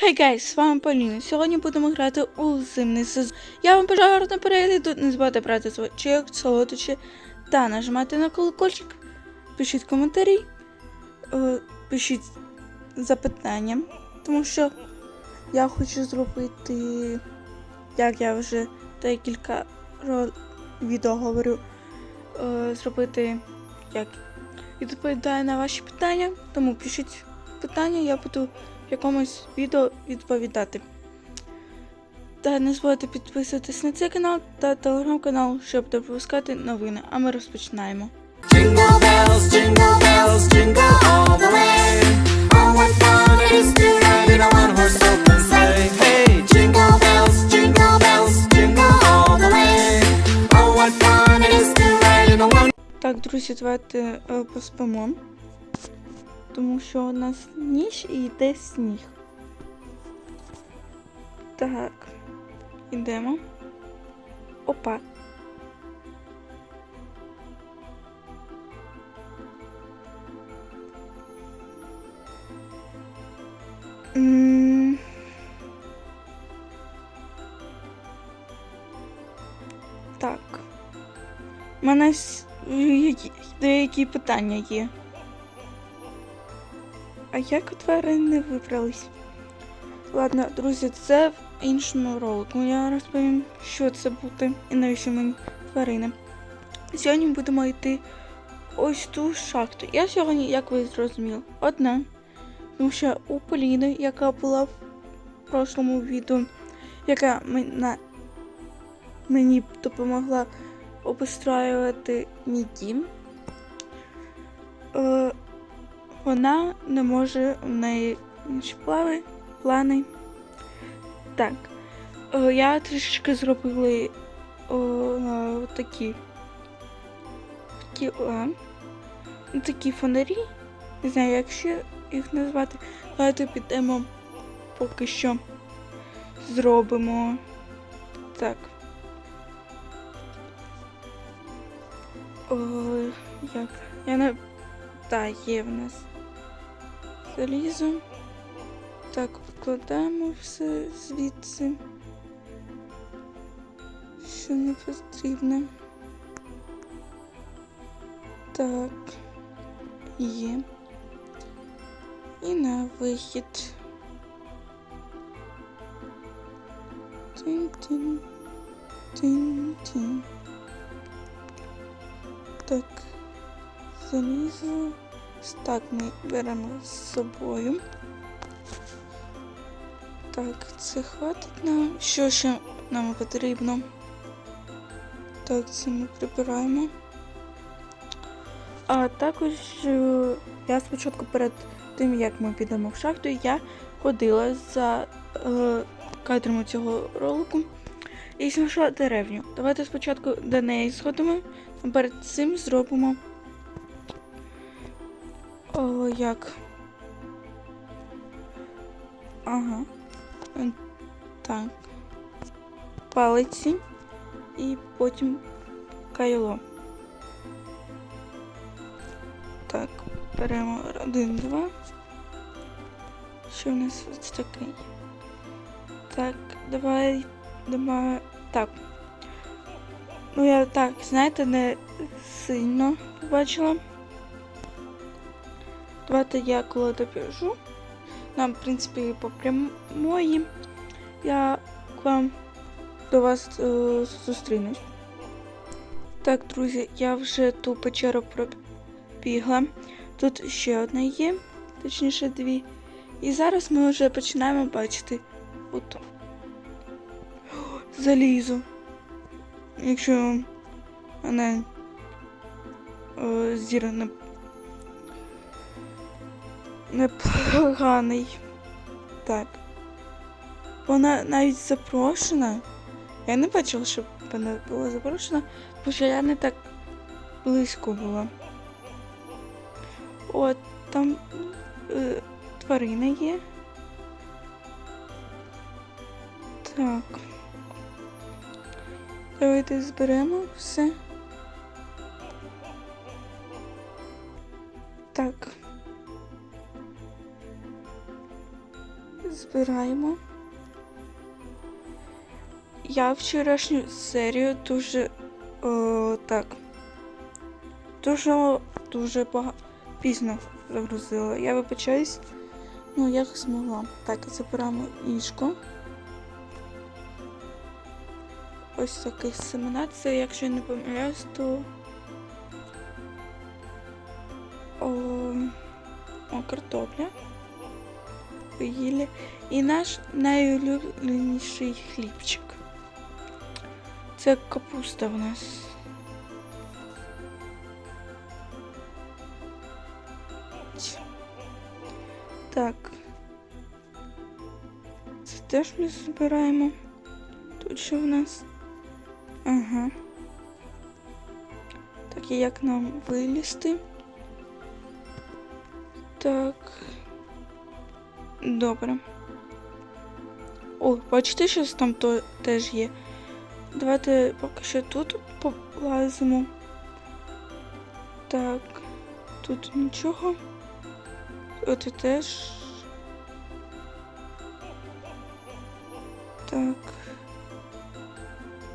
Хей гайс, з вами Поліна. Сьогодні будемо грати у зимний сезон. Я вам бажаю гарного перегляду. Не забувайте брати свій чайок, солодощі та нажимати на колокольчик. Пишіть коментарі, е, пишіть запитання, тому що я хочу зробити, як я вже декілька відео говорю, е, зробити як відповідаю на ваші питання. Тому пишіть питання, я буду якомусь відео відповідати. Та не забудьте підписуватись на цей канал та телеграм-канал, щоб не пропускати новини. А ми розпочинаємо. Oh. Oh. Так, друзі, давайте е, поспимо. Тому що у нас ніч і йде сніг. Так, ідемо. Опа. Так. У мене деякі питання є. А як тварини вибрались? Ладно, друзі, це в іншому ролику. Я розповім, що це буде і навіщо мені тварини. Сьогодні будемо йти ось ту шахту. Я сьогодні, як ви зрозуміли, одна. Тому що у Поліни, яка була в прошлому відео, яка мене, мені допомогла обустраювати мій дім. Е, вона не може, у неї інші плани. плани. Так. Е, я трішечки зробила о, е, такі. Такі, е, ну, такі фонарі. Не знаю, як ще їх назвати. Давайте підемо поки що зробимо. Так. Ой, як? Я не. Та, є в нас залізо. Так, викладаємо все звідси. Що не потрібно. Так. Є. І на вихід. Тин-тин. Тин-тин. Так. Залізо. Так, ми беремо з собою. Так, це хватить нам. Що ще нам потрібно? Так, це ми прибираємо. А також е, я спочатку перед тим, як ми підемо в шахту, я ходила за е, кадрами цього ролику і знайшла деревню. Давайте спочатку до неї сходимо, а перед цим зробимо. О, як? Ага. Так. Палиці і потім кайло. Так, беремо один, два. Що в нас ось такий? Так, давай, давай. Так. Ну я так, знаєте, не сильно бачила. Давайте я коли добіжу. Нам, в принципі, по прямої. Я к вам до вас е, зустрінусь. Так, друзі, я вже ту печеру пробігла. Тут ще одна є, точніше дві. І зараз ми вже починаємо бачити от залізо. Якщо мене е, зір не непоганий. Так. Вона навіть запрошена. Я не бачила, щоб вона була запрошена, що я не так близько була. От, там е, тварина є. Так. Давайте зберемо все. Так. Збираємо. Я вчорашню серію дуже о, так. Дуже дуже бага... пізно загрузила. Я вибачаюсь, ну як змогла. Так, забираємо ліжко. Ось таких семена. Це, якщо я не помиляюсь, то. Поїли. І наш найулюбленіший хлібчик. Це капуста в нас. Так. Це теж ми збираємо. Тут що в нас? Ага. Так, і як нам вилізти? Так. Добре. О, бачите, щось там то теж є. Давайте поки що тут полазимо. Так, тут нічого. Тут теж. Так.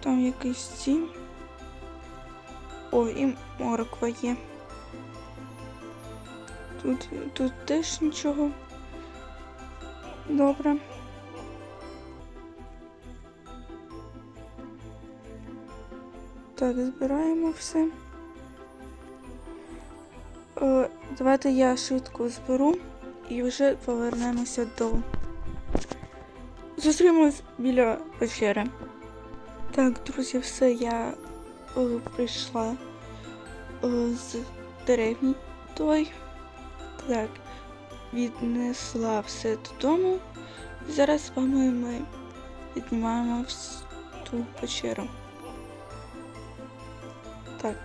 Там якийсь ці. О, і морква є. Тут, тут теж нічого. Добре. Так, збираємо все. Е, давайте я швидко зберу і вже повернемося до. Зустрімось біля печери. Так, друзі, все, я е, прийшла е, з деревні той. Так, віднесла все додому. І зараз з вами ми піднімаємо в ту печеру. Так.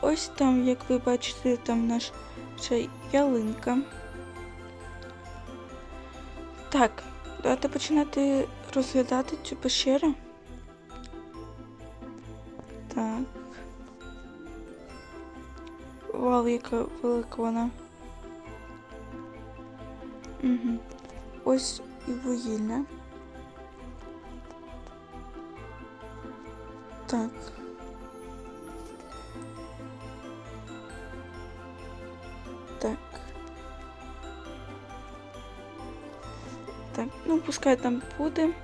Ось там, як ви бачите, там наша ялинка. Так, давайте починати розглядати цю пещеру. Так. Вау, яка велика вона. Угу. Ось і вугілля. Так. Так. Так, ну пускай там буде.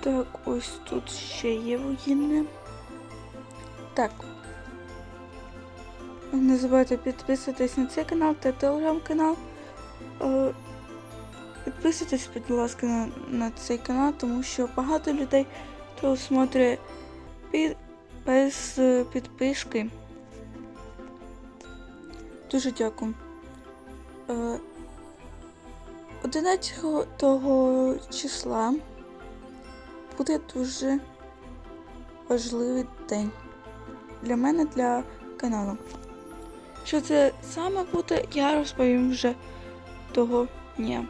Так, ось тут ще є вугілля. Так. Не забувайте підписуватись на цей канал та телеграм-канал. Е, Підписуйтесь, будь ласка, на, на цей канал, тому що багато людей то смотрять під, без е, підписки. Дуже дякую. Е, 11 того числа буде дуже важливий день для мене, для каналу. Що це саме буде, я розповім вже того дня.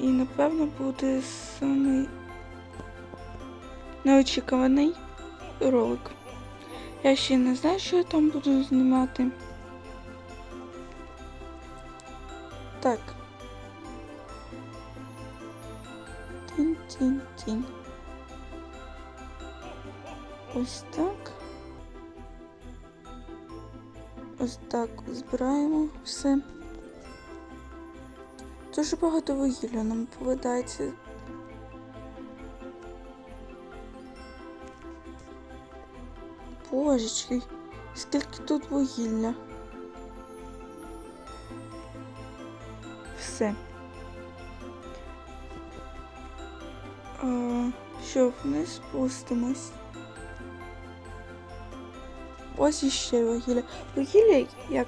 І напевно буде самий неочікуваний ролик. Я ще не знаю, що я там буду знімати. Так. Тінь-тінь-тінь. Ось так. Ось так збираємо все. Дуже багато вугілля нам повидається. Божечки, скільки тут вугілля. Все. А, що, вниз спустимось. Ось іще вугілля. Вугілля, як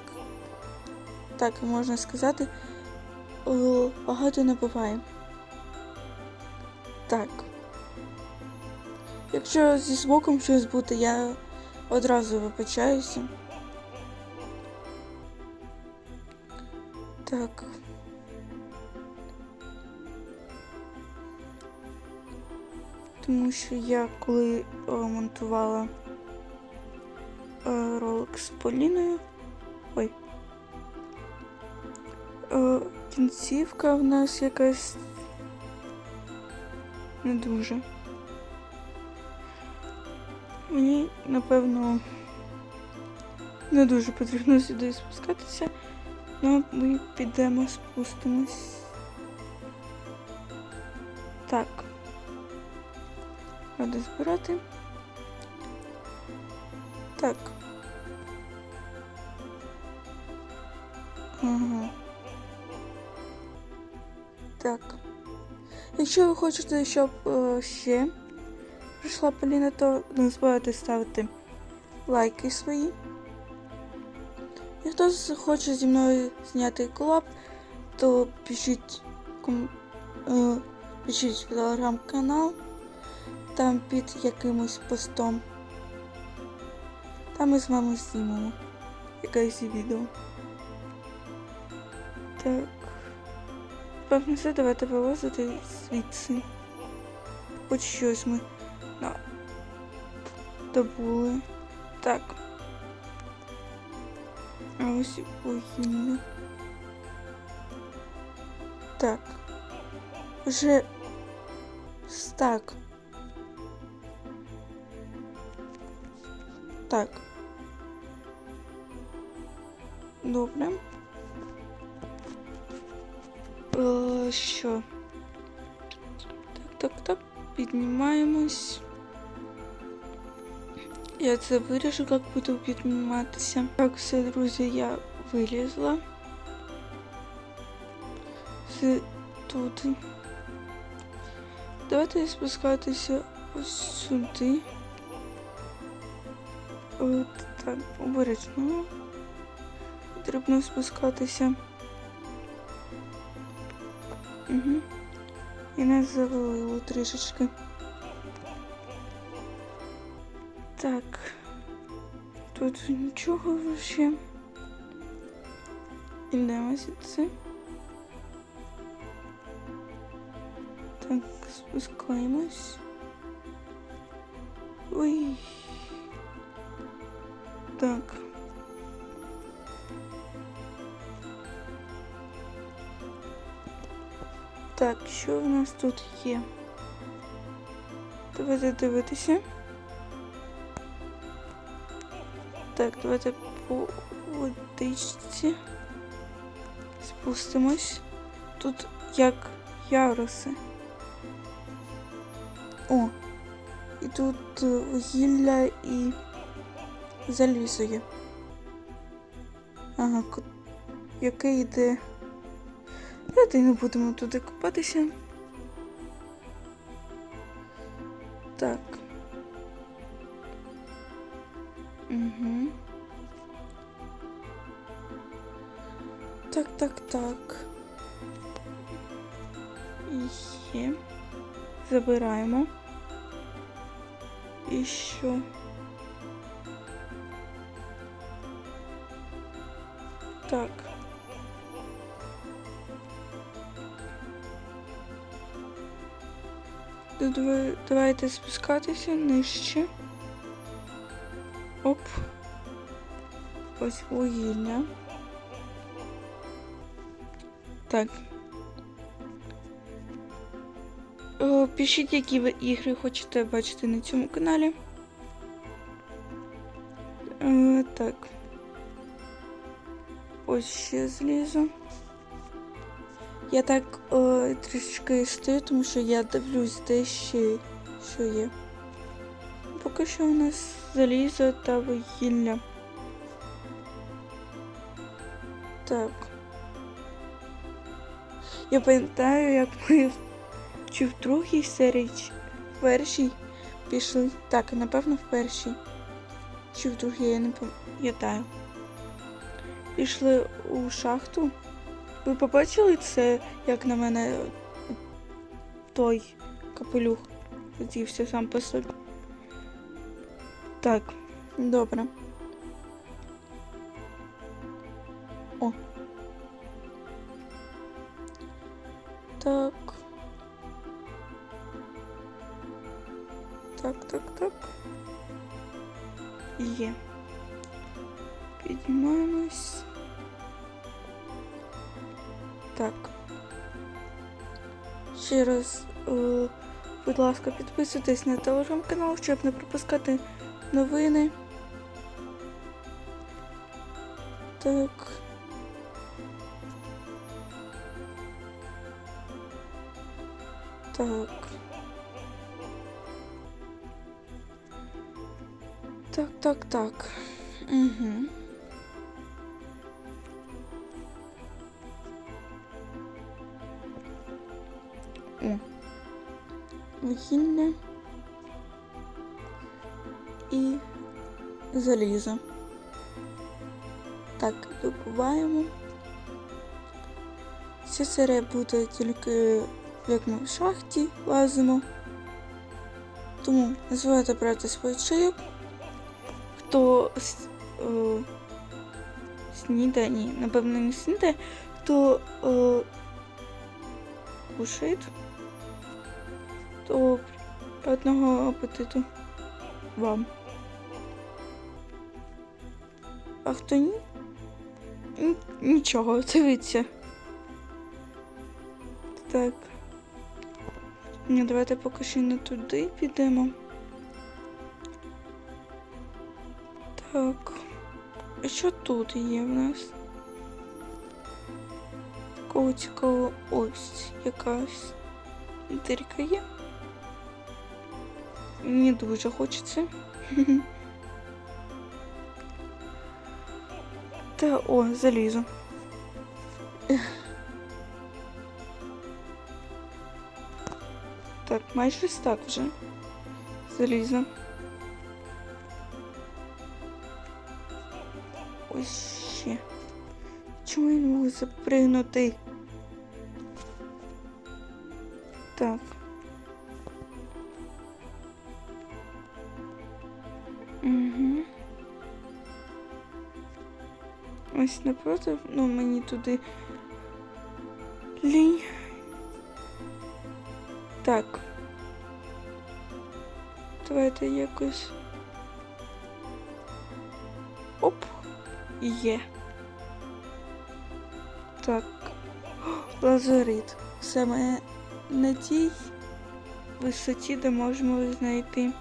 так можна сказати, багато не буває. Так. Якщо зі звуком щось буде, я одразу вибачаюся. Так. Тому що я коли монтувала ролик з Поліною, Ой. Е, кінцівка в нас якась не дуже. Мені, напевно, не дуже потрібно сюди спускатися. Ну, ми підемо, спустимось. Так. Треба збирати. Так. Якщо ви хочете, щоб е, ще прийшла Поліна, то не забувайте ставити лайки свої. І хто хоче зі мною зняти колаб, то пишіть, ком... е, пишіть в телеграм-канал, там під якимось постом. Там ми з вами знімемо якесь відео. Так. Певно, все, давайте вилазити звідси. Хоч щось ми на... добули. Так. А ось і вугілля. Так. Вже стак. Так. Добре. Е, що? Так, так, так. Піднімаємось. Я це виріжу, як буду підніматися. Так, все, друзі, я вилізла. Все тут. Давайте спускатися ось сюди. От так, обережно. Потрібно спускатися. Угу. І нас завалило трішечки. Так. Тут нічого ще. Ідемо звідси. Так, спускаємось. Ой. Так. Так, що в нас тут є? Давайте дивитися. Так, давайте по водичці спустимось. Тут як яруси. О, і тут е, вугілля і залізо є. Ага, яке йде. Давайте не будемо туди купатися. Так. Угу. Так, так, так. Є. Забираємо. І що? Так. Давайте спускатися нижче. Оп. Ось вугілля. Так. Пишіть, які ви ігри хочете бачити на цьому каналі. Е, так. Ось ще злізу. Я так е, трішки стою, тому що я дивлюсь, де ще що є. Поки що у нас залізо та вугілля. Так. Я пам'ятаю, як ми чи в другій серії, чи в першій пішли. Так, напевно, в першій. Чи в другій, я не пам'ятаю. Пішли у шахту. Ви побачили це, як на мене той капелюх подівся сам по собі? Так, добре. О. Так. Так, так, так. Є. Піднімаємось. Так. Ще раз, е, будь ласка, підписуйтесь на телеграм-канал, щоб не пропускати новини. Так. Так. Так, так, так. Угу. Вугілля. І залізо. Так, добуваємо. Ця серія буде тільки як ми в шахті лазимо. Тому не забувайте брати свій чайок. Хто с- е, ні, напевно, не снідає, хто е, кушає, то одного апетиту вам. А хто ні? Нічого, дивіться. Так. Ні, давайте поки що не туди підемо. Так. А що тут є в нас? Такого цікавого ось якась дирка є. Мені дуже хочеться. Та о, залізо. Так, майже так вже. Залізо. Ось ще. Чому я не можу запригнути? Так. Ось напротив, ну мені туди лінь. Так. Давайте якось. Оп. Є. Так. Лазурит. Саме на тій висоті, де можемо знайти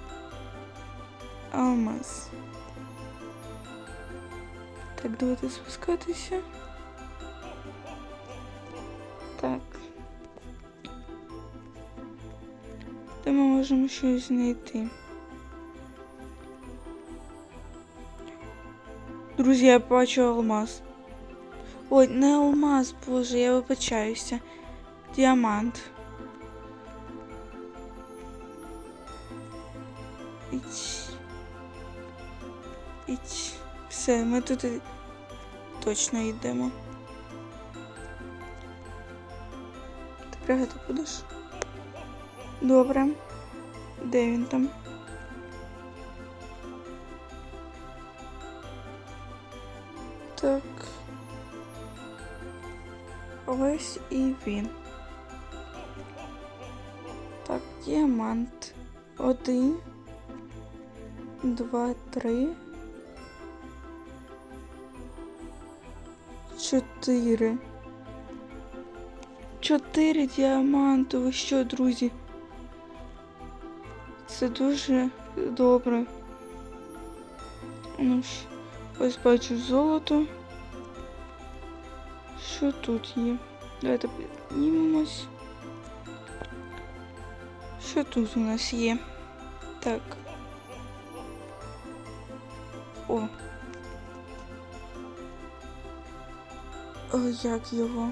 алмаз. Так, давайте спускатися. Так. Де ми можемо щось знайти? Друзі, я бачу алмаз. Ой, не алмаз, боже, я вибачаюся. Діамант. Іч. Іч. Все, ми тут і- точно йдемо. Ти пригати будеш? Добре. Де він там? Так. Ось і він. Так, діамант. Один. Два, три. Чотири. Чотири діаманти. Ви що, друзі? Це дуже добре. Ну, ж, ось бачу золото. Що тут є? Давайте піднімемось. Що тут у нас є? Так. О. як його?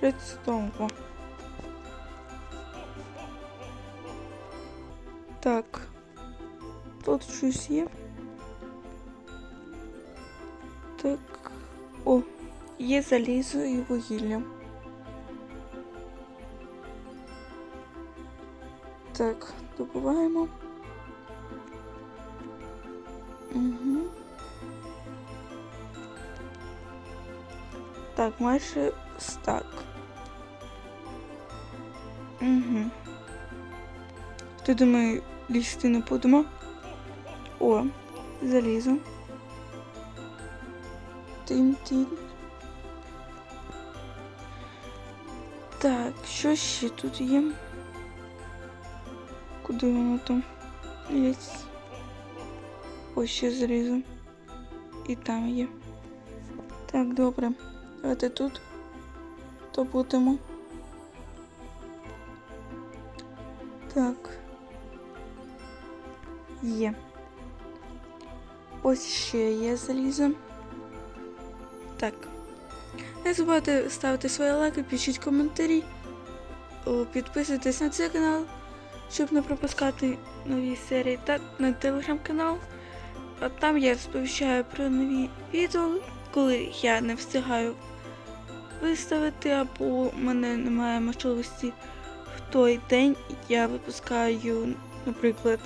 Редстоун. Так. Тут щось є. Так. О, є залізо і вугілля. Так, добуваємо. Так, майже стак. Угу. Ти думаю, лізти не будемо. О, залізу. Тим-тим. Так, що ще тут є? Куди воно там? Є. Ось ще залізу. І там є. Так, добре. Давайте тут добудемо. Так. Є. Ось ще є залізо. Так. Не забувайте ставити свої лайки, пишіть коментарі, підписуйтесь на цей канал, щоб не пропускати нові серії та на телеграм-канал. А Там я сповіщаю про нові відео, коли я не встигаю виставити, або у мене немає можливості в той день. Я випускаю, наприклад,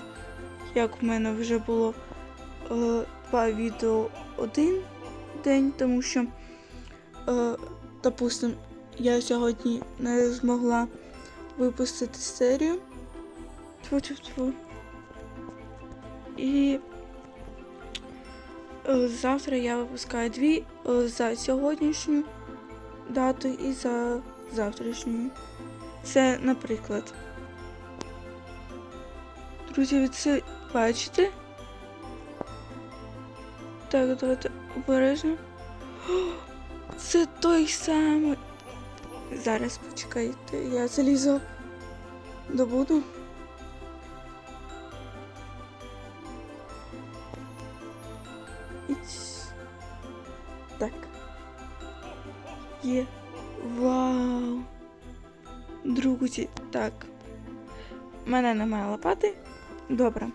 як в мене вже було е, два відео один день, тому що, е, допустим, я сьогодні не змогла випустити серію. Тьфу-тьфу-тьфу. І е, завтра я випускаю дві е, за сьогоднішню дату і за завтрашню. Це, наприклад. Друзі, ви це бачите? Так, давайте обережно. Це той самий. Зараз почекайте, я залізу добуду. Так. У мене немає лопати. Добре.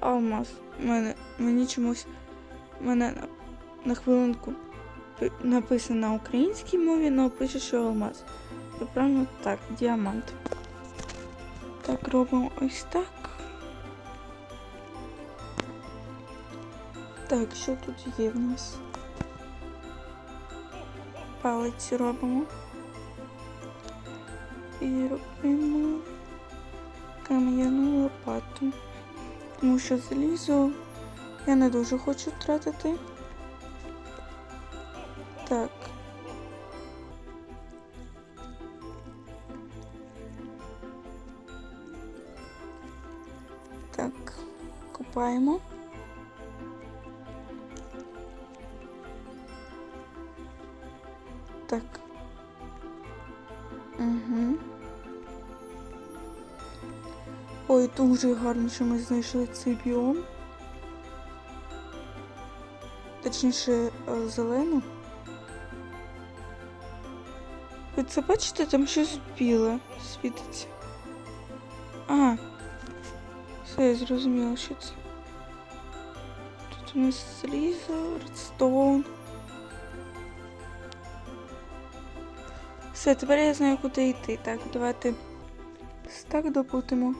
Алмаз. Мене, мені чомусь мене на, на хвилинку написано на українській мові, але пише, що алмаз. Це правильно так, діамант. Так, робимо ось так. Так, що тут є в нас? Палець робимо. І робимо кам'яну лопату. Тому що залізо я не дуже хочу тратити. Так. Угу. Ой, дуже гарно, що ми знайшли цей біом. Точніше, е, зелену. Ви це бачите, там щось біле світиться. А. Все, я зрозуміла, що це. Тут у нас залізо, редстоун. Все, тепер я знаю, куди йти. Так, давайте так допутимо.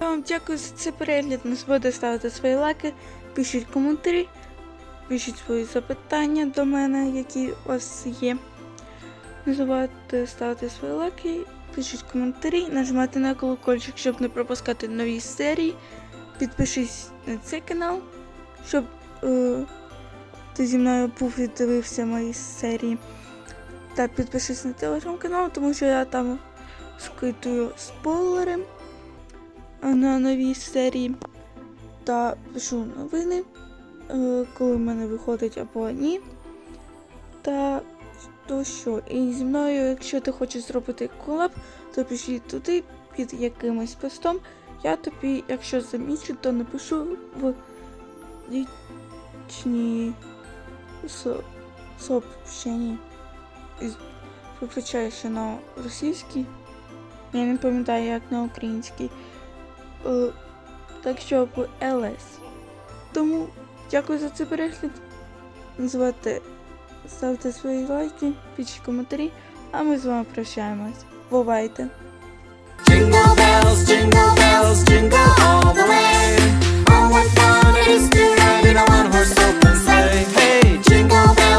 Я вам дякую за цей перегляд. Не забудьте ставити свої лайки, пишіть коментарі, пишіть свої запитання до мене, які у вас є. Не забувайте ставити свої лайки, пишіть коментарі, нажимайте на колокольчик, щоб не пропускати нові серії. Підпишись на цей канал, щоб е, ти зі мною був і дивився мої серії. Та підпишись на телеграм-канал, тому що я там скидую спойлери на новій серії. та пишу новини, е, коли в мене виходить або ні. Та то що? І зі мною, якщо ти хочеш зробити колаб, то пишіть туди під якимось постом. Я тобі, якщо замічу, то напишу в лічні со- сообщення. Із- Вибачаю, що на російській. Я не пам'ятаю, як на українській. Е, так що в ЛС. Тому дякую за цей перегляд. Називайте, ставте свої лайки, пишіть коментарі, а ми з вами прощаємось. Sleigh.